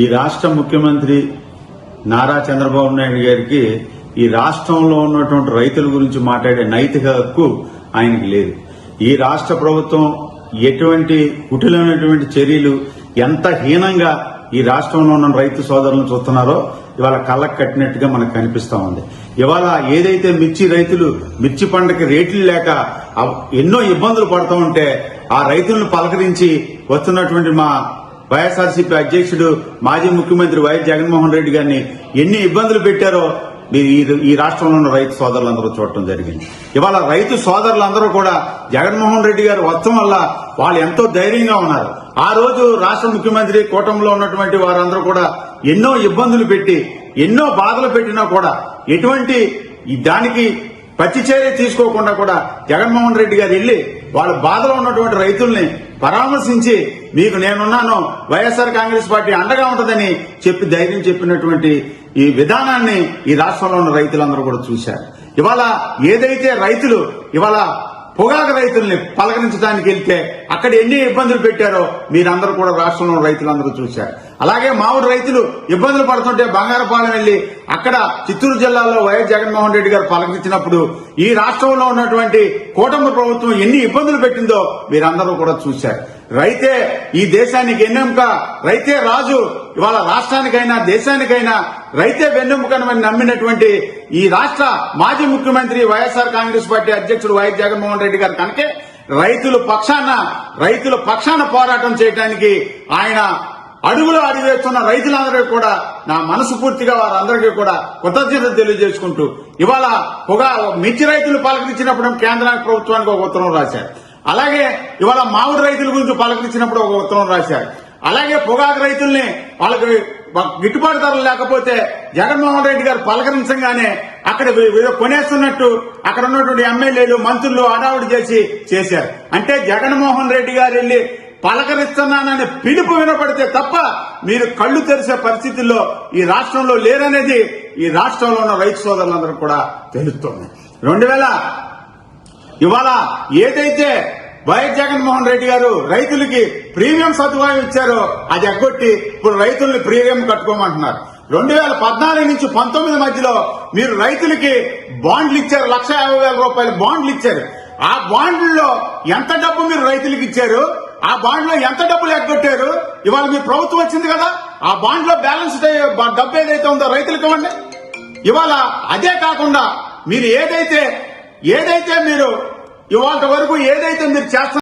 ఈ రాష్ట్ర ముఖ్యమంత్రి నారా చంద్రబాబు నాయుడు గారికి ఈ రాష్ట్రంలో ఉన్నటువంటి రైతుల గురించి మాట్లాడే నైతిక హక్కు ఆయనకి లేదు. ఈ రాష్ట్ర ప్రభుత్వం ఎటువంటి కుటిలమైనటువంటి చర్యలు ఎంత హీనంగా ఈ రాష్ట్రంలో ఉన్న రైతు సోదరులను చూస్తున్నారో ఇవాళ కళ్ళకు కట్టినట్టుగా మనకు కనిపిస్తా ఉంది. ఇవాళ ఏదైతే మిర్చి రైతులు మిర్చి పంటకి రేట్లు లేక ఎన్నో ఇబ్బందులు పడుతూ ఉంటే ఆ రైతులను పలకరించి వస్తున్నటువంటి మా వైఎస్ఆర్సీపీ అధ్యక్షుడు మాజీ ముఖ్యమంత్రి వైఎస్ జగన్మోహన్ రెడ్డి గారిని ఎన్ని ఇబ్బందులు పెట్టారో మీరు ఈ- రాష్ట్రంలో ఉన్న రైతు సోదరులందరూ చూడటం జరిగింది. ఇవాళ రైతు సోదరులందరూ కూడా జగన్మోహన్ రెడ్డి గారు వచ్చం వల్ల వాళ్ళు ఎంతో ధైర్యంగా ఉన్నారు. ఆ రోజు రాష్ట్ర ముఖ్యమంత్రి కూటమిలో ఉన్నటువంటి వారందరూ కూడా ఎన్నో ఇబ్బందులు పెట్టి ఎన్నో బాధలు పెట్టినా కూడా ఎటువంటి దానికి పచ్చి చర్య తీసుకోకుండా కూడా జగన్మోహన్ రెడ్డి గారు వెళ్ళి వాళ్ళ బాధలో ఉన్నటువంటి రైతుల్ని పరామర్శించి మీకు నేనున్నాను వైఎస్ఆర్ కాంగ్రెస్ పార్టీ అండగా ఉంటుందని చెప్పి ధైర్యం చెప్పినటువంటి ఈ విధానాన్ని ఈ రాష్ట్రంలో ఉన్న రైతులందరూ కూడా చూశారు. ఇవాళ ఏదైతే రైతులు ఇవాళ పొగాకు రైతుల్ని పలకరించడానికి వెళ్తే అక్కడ ఎన్ని ఇబ్బందులు పెట్టారో మీరందరూ కూడా రాష్ట్రంలో ఉన్న రైతులందరూ చూశారు. అలాగే మామిడి రైతులు ఇబ్బందులు పడుతుంటే బంగారపాలెం వెళ్ళి అక్కడ చిత్తూరు జిల్లాలో వైఎస్ జగన్మోహన్ రెడ్డి గారు పలకరించినప్పుడు ఈ రాష్ట్రంలో ఉన్నటువంటి కూటమి ప్రభుత్వం ఎన్ని ఇబ్బందులు పెట్టిందో మీరందరూ కూడా చూశారు. రైతే ఈ దేశానికి ఎన్నెముక రైతే రాజు ఇవాళ రాష్ట్రానికైనా దేశానికైనా రైతే వెన్నెముకనమని నమ్మినటువంటి ఈ రాష్ట్ర మాజీ ముఖ్యమంత్రి వైఎస్ఆర్ కాంగ్రెస్ పార్టీ అధ్యక్షుడు వైఎస్ జగన్మోహన్ రెడ్డి గారు కనుకే రైతుల పక్షాన రైతుల పక్షాన పోరాటం చేయడానికి ఆయన అడుగులు అడిగేస్తున్న రైతులందరికీ కూడా నా మనసు పూర్తిగా వారందరికీ కూడా కృతజ్ఞత తెలియజేసుకుంటూ ఇవాళ పొగ మిర్చి రైతులు పలకరించినప్పుడు కేంద్రానికి ప్రభుత్వానికి ఒక ఉత్తరం రాశారు. అలాగే ఇవాళ మామిడి రైతుల గురించి పలకరించినప్పుడు ఒక ఉత్తరం రాశారు. అలాగే పొగాకు రైతుల్ని వాళ్ళకి గిట్టుబాటు ధరలు లేకపోతే జగన్మోహన్ రెడ్డి గారు పలకరించగానే అక్కడ కొనేస్తున్నట్టు అక్కడ ఉన్నటువంటి ఎమ్మెల్యేలు మంత్రులు అడావుడి చేసి చేశారు. అంటే జగన్మోహన్ రెడ్డి గారు వెళ్ళి పలకరిస్తున్నానని పిలుపు వినపడితే తప్ప మీరు కళ్ళు తెరిసే పరిస్థితుల్లో ఈ రాష్ట్రంలో లేరనేది ఈ రాష్ట్రంలో ఉన్న రైతు సోదరులందరూ కూడా తెలుస్తోంది. రెండు వేల ఇవాళ ఏదైతే వైఎస్ జగన్మోహన్ రెడ్డి గారు రైతులకి ప్రీమియం సదుపాయం ఇచ్చారో అది ఎగ్గొట్టి ఇప్పుడు రైతుల్ని ప్రీమియం కట్టుకోమంటున్నారు. రెండు వేల పద్నాలుగు నుంచి పంతొమ్మిది మధ్యలో మీరు రైతులకి బాండ్లు ఇచ్చారు లక్ష యాభై వేల రూపాయల బాండ్లు ఇచ్చారు. ఆ బాండ్లలో ఎంత డబ్బు మీరు రైతులకు ఇచ్చారు? ఆ బాండ్లో ఎంత డబ్బులు ఎగ్గొట్టారు? ఇవాళ మీ ప్రభుత్వం వచ్చింది కదా ఆ బాండ్లో బ్యాలెన్స్ డబ్బు ఏదైతే ఉందో రైతులకు ఇవ్వండి. ఇవాళ అదే కాకుండా మీరు ఏదైతే ఏదైతే మీరు ఇవాళ వరకు ఏదైతే మీరు చేస్తున్నారు